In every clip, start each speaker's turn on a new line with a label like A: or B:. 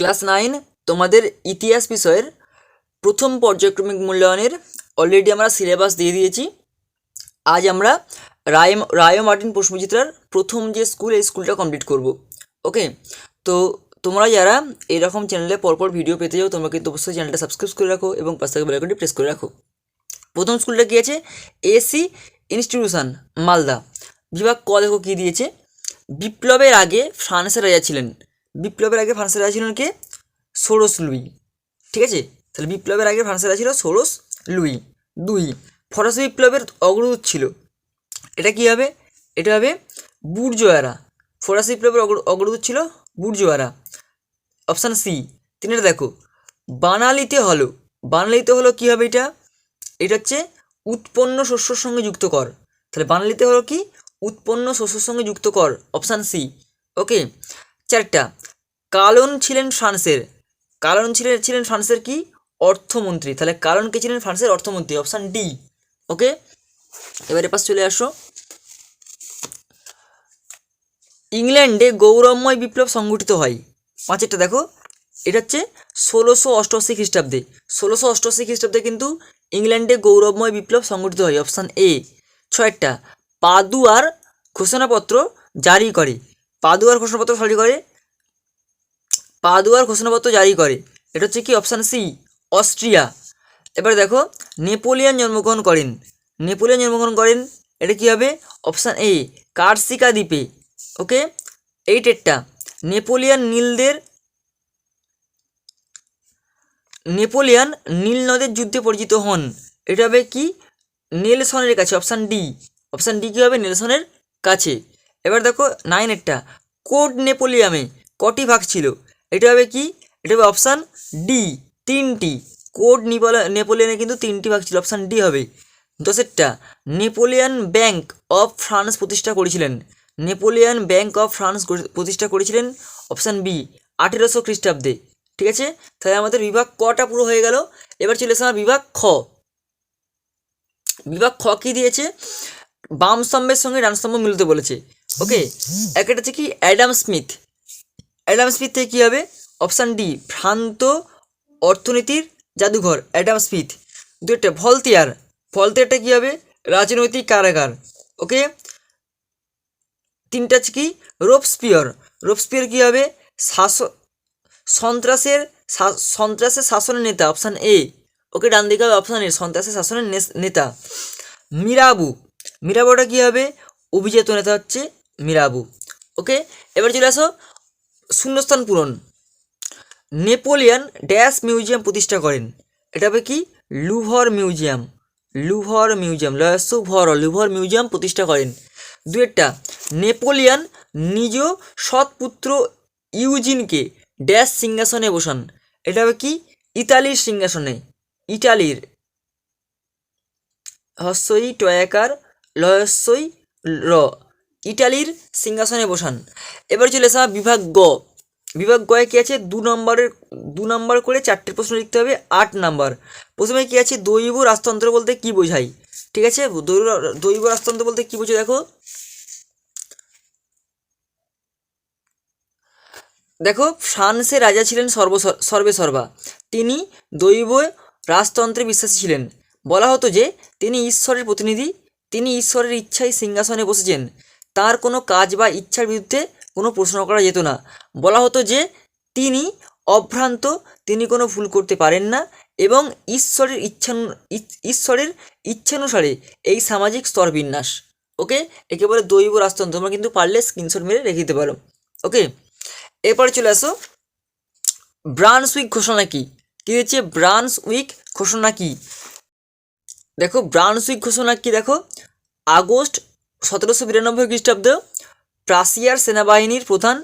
A: Class nine, তোমাদের ইতিহাস বিষয়ের প্রথম পর্যায়ক্রমিক মূল্যায়নের অলরেডি আমরা সিলেবাস দিয়ে দিয়েছি। আজ আমরা রায় রায় মার্টিন প্রশ্নচিত্রার প্রথম যে স্কুল এই স্কুলটা কমপ্লিট করব। ওকে তো তোমরা যারা এরকম চ্যানেলে পরপর ভিডিও পেতে যাও তোমরা কিন্তু অবশ্যই চ্যানেলটা সাবস্ক্রাইব করে রাখো এবং পাশে থাকা বেলাইকনটি প্রেস করে রাখো। প্রথম স্কুলটা কী আছে? এসি ইনস্টিটিউশন মালদা বিভাগ ক দেখো কী দিয়েছে? বিপ্লবের আগে ফ্রান্সের রাজা ছিলেন। বিপ্লবের আগে ফ্রান্সের রাজা ছিলেন কে? Soros Luis. ঠিক আছে? তাহলে বিপ্লবের আগে ফ্রান্সের রাজা ছিল সোরস লুই। দুই, ফরাসি বিপ্লবের অগ্রদূত ছিল। এটা কী হবে? এটা হবে বুর্জোয়ারা। ফরাসি বিপ্লবের অগ্র- অগ্রদূত ছিল বুর্জোয়ারা। অপশান সি, তিনটা দেখো। বানালিতে হলো। বানালিতে হলো কী হবে এটা? এটা হচ্ছে উৎপন্ন শস্যর সঙ্গে যুক্ত কর। তাহলে বানালিতে হলো কি? উৎপন্ন শস্যর সঙ্গে যুক্ত কর। Option C. ওকে? চারটা। কালন ছিলেন ফ্রান্সের। কালন ছিলেন ছিলেন ফ্রান্সের কি? অর্থমন্ত্রী। তাহলে কালন কে ছিলেন? ফ্রান্সের অর্থমন্ত্রী, অপশান ডি। ওকে? এবারে পাশ চলে আসো। ইংল্যান্ডে গৌরবময় বিপ্লব সংগঠিত হয়। পাঁচেরটা দেখো। এটা হচ্ছে ষোলোশো অষ্টআশি খ্রিস্টাব্দে। ষোলোশো অষ্টআশি খ্রিস্টাব্দে কিন্তু ইংল্যান্ডে গৌরবময় বিপ্লব সংগঠিত হয়, অপশান এ। ছয়টা পাদুয়ার ঘোষণাপত্র জারি করে। পাদুয়ার ঘোষণাপত্র জারি করে পাদুয়ার ঘোষণাপত্র জারি করে। এটা হচ্ছে কি? Option C Austria. এবার দেখো, নেপোলিয়ান জন্মগ্রহণ করেন। নেপোলিয়ান জন্মগ্রহণ করেন, এটা কী হবে? অপশান এ কার্সিকা দ্বীপে। ওকে? এইটেরটা নেপোলিয়ান নীলদের, নেপোলিয়ান নীল নদের যুদ্ধে পরিচিত হন। এটা হবে কি? নেলসনের কাছে অপশান ডি অপশান ডি কী হবে? নেলসনের কাছে। এবার দেখো নাইনেরটা কোড নেপোলিয়ামে কটি ভাগ ছিল? এটা হবে কি? এটা হবে অপশান ডি তিনটি। কোড নিপোলা, নেপোলিয়ানে কিন্তু তিনটি ভাগ ছিল অপশান ডি হবে। দশেরটা, নেপোলিয়ান ব্যাংক অফ ফ্রান্স প্রতিষ্ঠা করেছিলেন। নেপোলিয়ান ব্যাংক অফ ফ্রান্স প্রতিষ্ঠা করেছিলেন অপশান বি আঠেরোশো খ্রিস্টাব্দে। ঠিক আছে? তাহলে আমাদের বিভাগ কটা পুরো হয়ে গেল? এবার চলে এসে আমার বিভাগ খ। বিভাগ খ কী দিয়েছে? বাম স্তম্ভের সঙ্গে ডান স্তম্ভ মিলতে বলেছে। ওকে? একটা হচ্ছে কি? Adam Smith. অ্যাডাম স্মিথ থেকে কী হবে? অপশান ডি ভ্রান্ত অর্থনীতির জাদুঘর অ্যাডাম স্মিথ দুইটা ভলতিয়ার। ভলতিয়ারটা কী হবে? রাজনৈতিক কারাগার। ওকে? তিনটা কি? রোপস্পিয়র। রোপস্পিয়র কী হবে? শাসক সন্ত্রাসের সন্ত্রাসের শাসনের নেতা অপশান এ ওকে, ডান দিকে হবে অপশান এ সন্ত্রাসের শাসনের নেতা। মিরাবু। মিরাবুটা কী হবে? অভিজাত নেতা হচ্ছে মিরাবু। ওকে? এবার চলে আসো শূন্যস্থান পূরণ। নেপোলিয়ান ড্যাশ মিউজিয়াম প্রতিষ্ঠা করেন। এটা হবে কি? Louvre museum. লুভর মিউজিয়াম লয়সু ভর লুভর মিউজিয়াম প্রতিষ্ঠা করেন। দুয়েরটা নেপোলিয়ান নিজ সৎপুত্র ইউজিনকে ড্যাশ সিংহাসনে বসান। এটা হবে কি? ইতালির সিংহাসনে। ইটালির হস্যই টয়াকার লয়স্যই র। ইটালির সিংহাসনে বসান। এবার চলে আসা বিভাগ গ। বিভাগ গয়ে কী আছে? দু নম্বরের, দু নম্বর করে চারটে প্রশ্ন লিখতে হবে, আট নাম্বার। প্রথমে কী আছে? দৈব রাজতন্ত্র বলতে কী বোঝায়? ঠিক আছে? দৈব রাজতন্ত্র বলতে কী বোঝায়? দেখো। দেখো, ফ্রান্সের রাজা ছিলেন সর্ব, সর্বে সর্বা। তিনি দৈব রাজতন্ত্রে বিশ্বাসী ছিলেন। বলা হতো যে, তিনি ঈশ্বরের প্রতিনিধি, তিনি ঈশ্বরের ইচ্ছায় সিংহাসনে বসেছেন। তার কোনো কাজ বা ইচ্ছার বিরুদ্ধে কোনো প্রশ্ন করা যেত না। বলা হতো যে, তিনি অভ্রান্ত, তিনি কোনো ভুল করতে পারেন না এবং ঈশ্বরের ইচ্ছা ঈশ্বরের ইচ্ছানুসারে এই সামাজিক স্তর বিন্যাস। ওকে? একেবারে দৈব রাজতন্ত্র। তোমরা কিন্তু পারলে স্ক্রিনশট মেরে রেখে দিতে পারো। ওকে? এরপরে চলে আসো। ব্রান্স উইক ঘোষণা কী? কী হচ্ছে ব্রান্স উইক ঘোষণা কী? দেখো ব্রান্স উইক ঘোষণা কী? দেখো, আগস্ট সতেরোশো বিরানব্বই খ্রিস্টাব্দ প্রাসিয়ার সেনাবাহিনীর প্রধান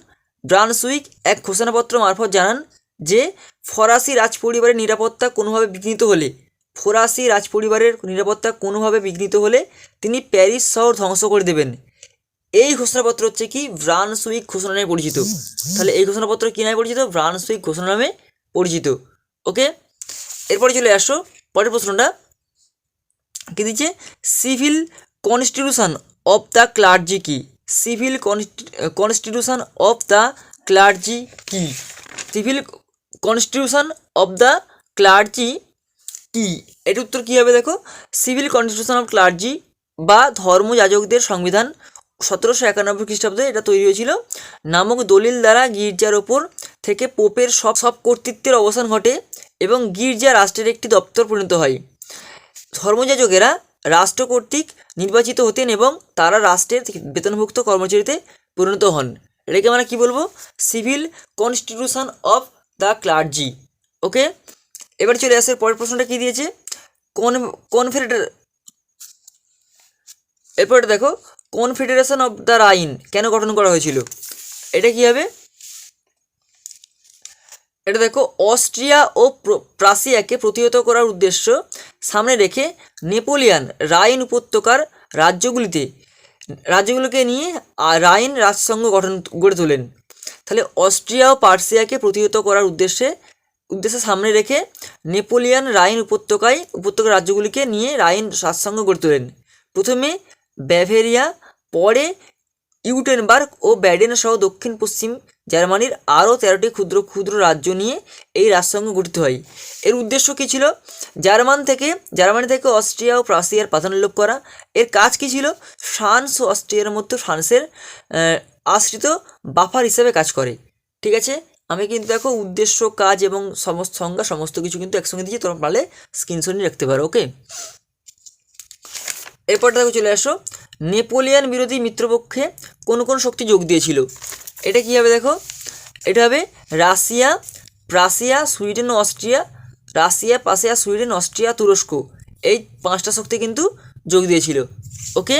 A: ব্রান্সউইক এক ঘোষণাপত্র মারফত জানান যে, ফরাসি রাজপরিবারের নিরাপত্তা কোনোভাবে বিঘ্নিত হলে, ফরাসি রাজপরিবারের নিরাপত্তা কোনোভাবে বিঘ্নিত হলে তিনি প্যারিস শহর ধ্বংস করে দেবেন। এই ঘোষণাপত্র হচ্ছে কি? ব্রান্সউইক ঘোষণা নামে পরিচিত। তাহলে এই ঘোষণাপত্র কী নামে পরিচিত? ব্রান্সউইক ঘোষণা নামে পরিচিত। ওকে? এরপরে চলে আসো, পরের প্রশ্নটা। কি দিচ্ছে? Civil constitution of the clergy কি civil constitution of the clergy কি civil constitution of the clergy কি এর উত্তর কী হবে দেখো? সিভিল কনস্টিটিউশন অফ ক্লার্জি বা ধর্মযাজকদের সংবিধান সতেরোশো একানব্বই খ্রিস্টাব্দে এটা তৈরি হয়েছিল। নামক দলিল দ্বারা গির্জার ওপর থেকে পোপের সব সব কর্তৃত্বের অবসান ঘটে এবং গির্জা রাষ্ট্রের একটি দপ্তর পরিণত হয়। ধর্মযাজকেরা রাষ্ট্র কর্তৃক নির্বাচিত হতেন এবং তারা রাষ্ট্রের বেতনভুক্ত কর্মচারীতে পরিণত হন। এটাকে আমরা কী বলব? Civil constitution of the clergy. Okay? এবার চলে আসে পরের প্রশ্নটা কী দিয়েছে? কোন কনফেডারেট এরপর দেখো কনফেডারেশন অফ দ্য রাইন কেন গঠন করা হয়েছিল? এটা কী হবে? এটা দেখো, অস্ট্রিয়া ও প্র- প্রাসিয়াকে প্রতিহত করার উদ্দেশ্য সামনে রেখে নেপোলিয়ান রাইন উপত্যকার রাজ্যগুলিতে, রাজ্যগুলোকে নিয়ে রাইন রাজসংঘ গঠন, গড়ে তোলেন। তাহলে অস্ট্রিয়া ও পার্সিয়াকে প্রতিহত করার উদ্দেশ্যে উদ্দেশ্যে সামনে রেখে নেপোলিয়ান রাইন উপত্যকায়, উপত্যকার রাজ্যগুলিকে নিয়ে রাইন রাজসংঘ গড়ে তোলেন। প্রথমে ব্যাভেরিয়া, পরে ইউটেনবার্গ ও ব্যাডেন সহ দক্ষিণ পশ্চিম জার্মানির আরও তেরোটি ক্ষুদ্র ক্ষুদ্র রাজ্য নিয়ে এই রাজসংঘ গঠিত হয়। এর উদ্দেশ্য কী ছিল? জার্মান থেকে, জার্মানি থেকে অস্ট্রিয়া ও প্রাসিয়ার প্রাধান্য লাভ করা। এর কাজ কী ছিল? ফ্রান্স ও অস্ট্রিয়ার মধ্যে ফ্রান্সের আশ্রিত বাফার হিসেবে কাজ করে। ঠিক আছে? আমি কিন্তু দেখো উদ্দেশ্য, কাজ এবং সমস্ত সংজ্ঞা, সমস্ত কিছু কিন্তু একসঙ্গে দিয়েছি। তোমরা পারলে স্ক্রিনশট নিয়ে রাখতে পারো ওকে এরপরটা দেখো চলে আসো। নেপোলিয়ান বিরোধী মিত্রপক্ষে কোন কোন শক্তি যোগ দিয়েছিল? এটা কী হবে দেখো? এটা হবে Russia Prussia Sweden, Austria, Russia Prussia Sweden, Austria, তুরস্ক। এই পাঁচটা শক্তি কিন্তু যোগ দিয়েছিল। ওকে?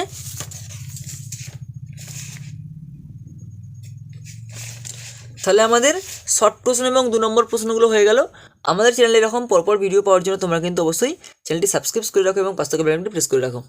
A: তাহলে আমাদের শর্ট প্রশ্ন এবং দু নম্বর প্রশ্নগুলো হয়ে গেল। আমাদের চ্যানেলে এরকম পরপর ভিডিও পাওয়ার জন্য তোমরা কিন্তু অবশ্যই চ্যানেলটি সাবস্ক্রাইব করে রাখো এবং পাঁচ থেকে প্রেস করে রাখো।